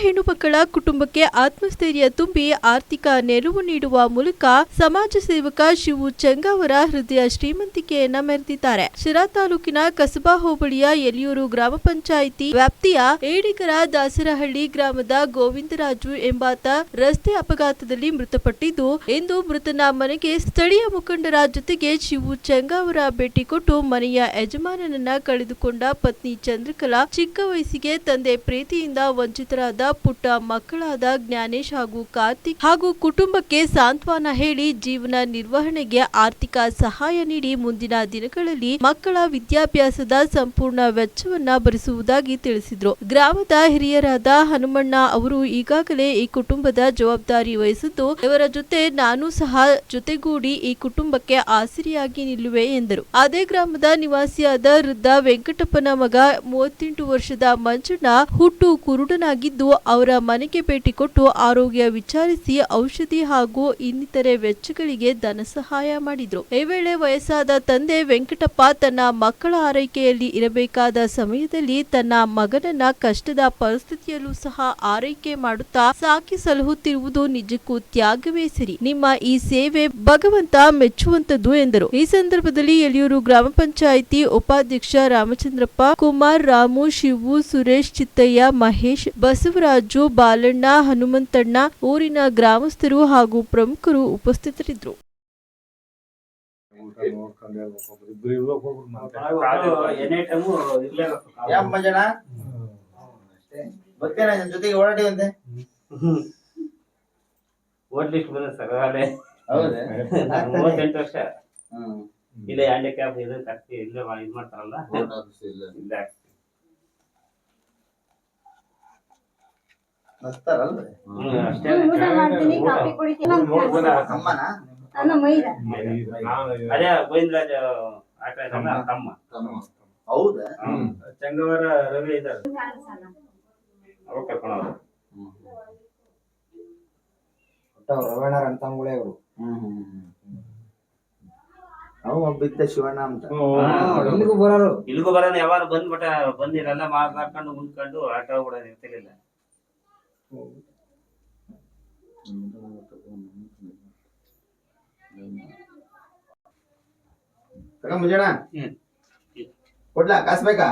ಹೆಣ್ಣುಮಕ್ಕಳ ಕುಟುಂಬಕ್ಕೆ ಆತ್ಮಸ್ಥೈರ್ಯ ತುಂಬಿ ಆರ್ಥಿಕ ನೆರವು ನೀಡುವ ಮೂಲಕ ಸಮಾಜ ಸೇವಕ ಶಿವು ಚೆಂಗಾವರ ಹೃದಯ ಶ್ರೀಮಂತಿಕೆಯನ್ನ ಮೆರೆದಿದ್ದಾರೆ. ಶಿರಾ ತಾಲೂಕಿನ ಕಸಬಾ ಹೋಬಳಿಯ ಯಲಿಯೂರು ಗ್ರಾಮ ಪಂಚಾಯಿತಿ ವ್ಯಾಪ್ತಿಯ ಏಡಿಗರ ದಾಸರಹಳ್ಳಿ ಗ್ರಾಮದ ಗೋವಿಂದರಾಜು ಎಂಬಾತ ರಸ್ತೆ ಅಪಘಾತದಲ್ಲಿ ಮೃತಪಟ್ಟಿದ್ದು ಎಂದು ಮೃತನ ಮನೆಗೆ ಸ್ಥಳೀಯ ಮುಖಂಡರ ಜೊತೆಗೆ ಶಿವು ಚೆಂಗಾವರ ಭೇಟಿ ಕೊಟ್ಟು ಮನೆಯ ಯಜಮಾನನನ್ನ ಕಳೆದುಕೊಂಡ ಪತ್ನಿ ಚಂದ್ರಕಲಾ ಚಿಕ್ಕ ವಯಸ್ಸಿಗೆ ತಂದೆ ಪ್ರೀತಿಯಿಂದ ವಂಚಿತರಾದ ಪುಟ್ಟ ಮಕ್ಕಳಾದ ಜ್ಞಾನೇಶ್ ಹಾಗೂ ಕಾರ್ತಿಕ್ ಹಾಗೂ ಕುಟುಂಬಕ್ಕೆ ಸಾಂತ್ವನ ಹೇಳಿ ಜೀವನ ನಿರ್ವಹಣೆಗೆ ಆರ್ಥಿಕ ಸಹಾಯ ನೀಡಿ ಮುಂದಿನ ದಿನಗಳಲ್ಲಿ ಮಕ್ಕಳ ವಿದ್ಯಾಭ್ಯಾಸದ ಸಂಪೂರ್ಣ ವೆಚ್ಚವನ್ನ ಭರಿಸುವುದಾಗಿ ತಿಳಿಸಿದ್ರು. ಗ್ರಾಮದ ಹಿರಿಯರಾದ ಹನುಮಣ್ಣ ಅವರು ಈಗಾಗಲೇ ಈ ಕುಟುಂಬದ ಜವಾಬ್ದಾರಿ ವಹಿಸಿದ್ದು, ಇವರ ಜೊತೆ ನಾನು ಸಹ ಜೊತೆಗೂಡಿ ಈ ಕುಟುಂಬಕ್ಕೆ ಆಸರಿಯಾಗಿ ನಿಲ್ಲುವೆ ಎಂದರು. ಅದೇ ಗ್ರಾಮದ ನಿವಾಸಿಯಾದ ವೃದ್ಧ ವೆಂಕಟಪ್ಪನ ಮಗ ಮೂವತ್ತೆಂಟು ವರ್ಷದ ಮಂಜಣ್ಣ ಹುಟ್ಟು ಕುರುಡನಾಗಿದ್ದು ಅವರ ಮನೆಗೆ ಭೇಟಿ ಕೊಟ್ಟು ಆರೋಗ್ಯ ವಿಚಾರಿಸಿ ಔಷಧಿ ಹಾಗೂ ಇನ್ನಿತರೆ ವೆಚ್ಚಗಳಿಗೆ ಧನ ಸಹಾಯ ಮಾಡಿದ್ರು. ಈ ವೇಳೆ ವಯಸ್ಸಾದ ತಂದೆ ವೆಂಕಟಪ್ಪ ತನ್ನ ಮಕ್ಕಳ ಆರೈಕೆಯಲ್ಲಿ ಇರಬೇಕಾದ ಸಮಯದಲ್ಲಿ ತನ್ನ ಮಗನನ್ನ ಕಷ್ಟದ ಪರಿಸ್ಥಿತಿಯಲ್ಲೂ ಸಹ ಆರೈಕೆ ಮಾಡುತ್ತಾ ಸಾಕಿ ಸಲಹುತ್ತಿರುವುದು ನಿಜಕ್ಕೂ ತ್ಯಾಗವೇ ಸರಿ. ನಿಮ್ಮ ಈ ಸೇವೆ ಭಗವಂತ ಮೆಚ್ಚುವಂತದ್ದು ಎಂದರು. ಈ ಸಂದರ್ಭದಲ್ಲಿ ಯಲಿಯೂರು ಗ್ರಾಮ ಪಂಚಾಯಿತಿ ಉಪಾಧ್ಯಕ್ಷ ರಾಮಚಂದ್ರಪ್ಪ, ಕುಮಾರ್ ರಾಮು, ಶಿವು ಸುರೇಶ್, ಚಿತ್ತಯ್ಯ, ಮಹೇಶ್, ಬಸವರಾಜು ಬಾಲಣ್ಣ ಹನುಮಂತಣ್ಣ ಊರಿನ ಗ್ರಾಮಸ್ಥರು ಹಾಗೂ ಪ್ರಮುಖರು ಉಪಸ್ಥಿತರಿದ್ದರು. ಜೊತೆಗೆ ಓಡಾಡಿವಂತೆ ಬಂದ ಮೂವತ್ತೆಂಟು ವರ್ಷ. ಇಲ್ಲ ಹ್ಯಾಂಡಿಕ್ಯಾಪ್ ಇದು ಕಟ್ಟಿ ಇಲ್ಲೇ ಇದು ಮಾಡ್ತಾರಲ್ಲ. ಇಲ್ಲ. ಇಲ್ಲೇ ನಗ್ತಾರಲ್ರಿ ಅಷ್ಟೇ. ಊಟ ಮಾಡ್ತೀನಿ ಕಾಫಿ ಕುಡಿತೀನಿ ಮೂರ್ ಜನ ಅಮ್ಮನ ನನ್ನ ಮೈದ. ನಾನು ಅದೇ ಗೋವಿಂದರಾಜ್ ಆಟ ಇದಲ್ಲ ತಮ್ಮ. ಹೌದಾ? ಚಂಗವರ ರವಿ ಇದ್ದಾರೆ. ಅಂತಂಗುಳೆ ಅವರು. ಅವ ಒಬ್ಬಿದ್ದ ಶಿವಣ್ಣ ಅಂತ. ಇಲ್ಲಿಗೂ ಬರೋರು. ಇಲ್ಲಿಗೂ ಬರೋಣ ಯಾವಾಗ ಬಂದ್ಬಿಟ್ಟ ಬಂದಿರಲ್ಲ ಮಾತಾಡ್ಕೊಂಡು ಮುಂದ್ಕೊಂಡು ಆಟ ಕೂಡ ಇರ್ತಿರ್ಲಿಲ್ಲ ತಗ ಮುಂಜಾನ. ಹ್ಮ್. ಕೊಡ್ಲಾ? ಕಾಸ್ ಬೇಕಾ?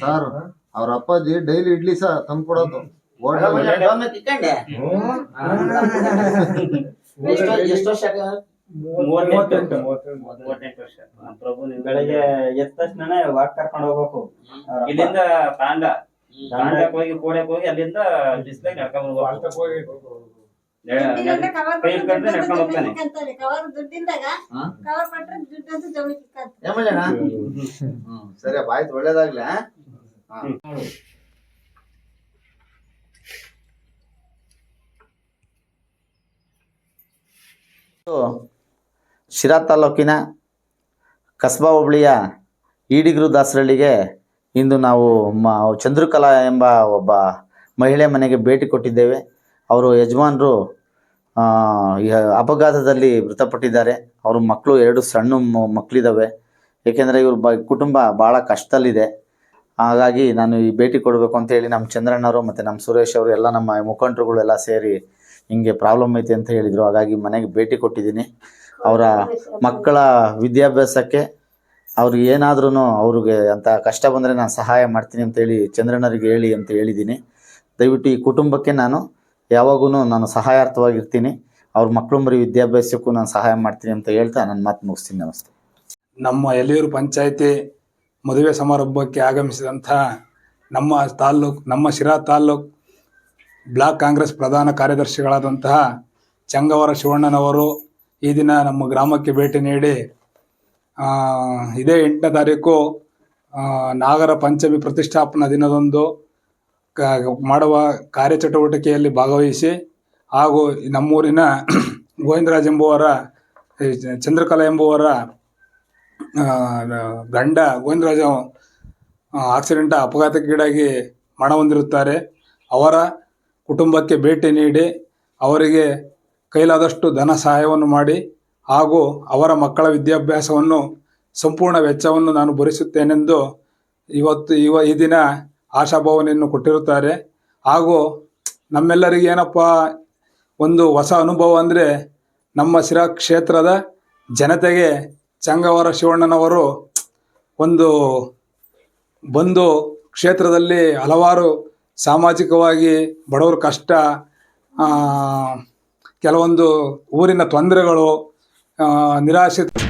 ಸರ್ ಅವ್ರ ಅಪ್ಪಾಜಿ ಡೈಲಿ ಇಡ್ಲಿ ಸರ್ ತಂದು ಕೊಡೋದು. ಎಷ್ಟು ಎಷ್ಟು ವರ್ಷ? ಮೂವತ್ತೆಂಟು ಮೂವತ್ತೆಂಟು. ಮೂವತ್ತೆಂಟು ವರ್ಷ. ನಮ್ಮ ಪ್ರಭು ನಿಮ್ಗೆ ಬೆಳಗ್ಗೆ ಎದ್ದ ತಕ್ಷಣ ವಾಕ್ ಕರ್ಕೊಂಡು ಹೋಗ್ಬೇಕು ಇಲ್ಲಿಂದ ತಾಂಡ. ತಾಂಡಕ್ ಹೋಗಿ ಕೋಡಕ್ಕೆ ಹೋಗಿ ಅಲ್ಲಿಂದ ಬಿಸ್ಲಾಗ ನಡ್ಕೊಂಡ್ ಕವರ್ ಕೈ ಹಿಡ್ಕೊಂಡ್ರೆ ನಡ್ಕೊಂಡ್ ಹೋಗ್ತಾನೆ. ಕವರ್ ದುಡ್ಡಿಂದಾಗ ಕೊಟ್ರೆ ಸರಿ ಬಾಯ್ತು ಆಯ್ತು ಒಳ್ಳೇದಾಗ್ಲಿ? ಹಾ. ಶಿರಾ ತಾಲೂಕಿನ ಕಸ್ಬಾ ಹೋಬಳಿಯ ಈಡಿಗರು ದಾಸರಳ್ಳಿಗೆ ಇಂದು ನಾವು ಮ, ಚಂದ್ರಕಲಾ ಎಂಬ ಒಬ್ಬ ಮಹಿಳೆ ಮನೆಗೆ ಭೇಟಿ ಕೊಟ್ಟಿದ್ದೇವೆ. ಅವರು ಯಜಮಾನರು ಅಪಘಾತದಲ್ಲಿ ಮೃತಪಟ್ಟಿದ್ದಾರೆ. ಅವ್ರ ಮಕ್ಕಳು ಎರಡು ಸಣ್ಣ ಮಕ್ಕಳಿದ್ದಾವೆ ಏಕೆಂದರೆ ಇವ್ರ ಬ, ಕುಟುಂಬ ಭಾಳ ಕಷ್ಟದಲ್ಲಿದೆ. ಹಾಗಾಗಿ ನಾನು ಈ ಭೇಟಿ ಕೊಡಬೇಕು ಅಂತ ಹೇಳಿ ನಮ್ಮ ಚಂದ್ರಣ್ಣವರು ಮತ್ತು ನಮ್ಮ ಸುರೇಶ್ ಅವರು ಎಲ್ಲ ನಮ್ಮ ಮುಖಂಡರುಗಳೆಲ್ಲ ಸೇರಿ ಹಿಂಗೆ ಪ್ರಾಬ್ಲಮ್ ಐತೆ ಅಂತ ಹೇಳಿದರು. ಹಾಗಾಗಿ ಮನೆಗೆ ಭೇಟಿ ಕೊಟ್ಟಿದ್ದೀನಿ. ಅವರ ಮಕ್ಕಳ ವಿದ್ಯಾಭ್ಯಾಸಕ್ಕೆ ಅವ್ರಿಗೆ ಏನಾದ್ರೂ ಅವ್ರಿಗೆ ಅಂತ ಕಷ್ಟ ಬಂದರೆ ನಾನು ಸಹಾಯ ಮಾಡ್ತೀನಿ ಅಂತೇಳಿ ಚಂದ್ರಣ್ಣರಿಗೆ ಹೇಳಿ ಅಂತ ಹೇಳಿದ್ದೀನಿ. ದಯವಿಟ್ಟು ಈ ಕುಟುಂಬಕ್ಕೆ ನಾನು ಯಾವಾಗೂ ನಾನು ಸಹಾಯಾರ್ಥವಾಗಿರ್ತೀನಿ. ಅವ್ರ ಮಕ್ಕಳು ಮರಿ ವಿದ್ಯಾಭ್ಯಾಸಕ್ಕೂ ನಾನು ಸಹಾಯ ಮಾಡ್ತೀನಿ ಅಂತ ಹೇಳ್ತಾ ನನ್ನ ಮಾತು ಮುಗಿಸ್ತೀನಿ. ನಮಸ್ತೆ. ನಮ್ಮ ಎಲೆಯೂರು ಪಂಚಾಯಿತಿ ಮದುವೆ ಸಮಾರಂಭಕ್ಕೆ ಆಗಮಿಸಿದಂಥ ನಮ್ಮ ತಾಲ್ಲೂಕು, ನಮ್ಮ ಶಿರಾ ತಾಲ್ಲೂಕ್ ಬ್ಲಾಕ್ ಕಾಂಗ್ರೆಸ್ ಪ್ರಧಾನ ಕಾರ್ಯದರ್ಶಿಗಳಾದಂತಹ ಚಂಗವರ ಶಿವಣ್ಣನವರು ಈ ದಿನ ನಮ್ಮ ಗ್ರಾಮಕ್ಕೆ ಭೇಟಿ ನೀಡಿ ಆ, ಇದೇ ಎಂಟನೇ ತಾರೀಕು ನಾಗರ ಪಂಚಮಿ ಪ್ರತಿಷ್ಠಾಪನಾ ದಿನದಂದು ಮಾಡುವ ಕಾರ್ಯಚಟುವಟಿಕೆಯಲ್ಲಿ ಭಾಗವಹಿಸಿ ಹಾಗೂ ನಮ್ಮೂರಿನ ಗೋವಿಂದರಾಜ್ ಎಂಬುವರ ಚಂದ್ರಕಲಾ ಎಂಬುವರ ಗಂಡ ಗೋವಿಂದರಾಜ ಆಕ್ಸಿಡೆಂಟ್ ಅಪಘಾತಕ್ಕೀಡಾಗಿ ಮರಣ ಹೊಂದಿರುತ್ತಾರೆ. ಅವರ ಕುಟುಂಬಕ್ಕೆ ಭೇಟಿ ನೀಡಿ ಅವರಿಗೆ ಕೈಲಾದಷ್ಟು ಧನ ಸಹಾಯವನ್ನು ಮಾಡಿ ಹಾಗೂ ಅವರ ಮಕ್ಕಳ ವಿದ್ಯಾಭ್ಯಾಸವನ್ನು ಸಂಪೂರ್ಣ ವೆಚ್ಚವನ್ನು ನಾನು ಭರಿಸುತ್ತೇನೆಂದು ಇವತ್ತು ಇವ ಈ ದಿನ ಆಶಾಭಾವನೆಯನ್ನು ಕೊಟ್ಟಿರುತ್ತಾರೆ. ಹಾಗೂ ನಮ್ಮೆಲ್ಲರಿಗೆ ಏನಪ್ಪ, ಒಂದು ಹೊಸ ಅನುಭವ ಅಂದರೆ ನಮ್ಮ ಶಿರಾ ಕ್ಷೇತ್ರದ ಜನತೆಗೆ ಚಂಗವರ ಶಿವಣ್ಣನವರು ಒಂದು, ಬಂದು ಕ್ಷೇತ್ರದಲ್ಲಿ ಹಲವಾರು ಸಾಮಾಜಿಕವಾಗಿ ಬಡವರ ಕಷ್ಟ ಕೆಲವೊಂದು ಊರಿನ ತೊಂದರೆಗಳು ನಿರಾಶ್ರಿತ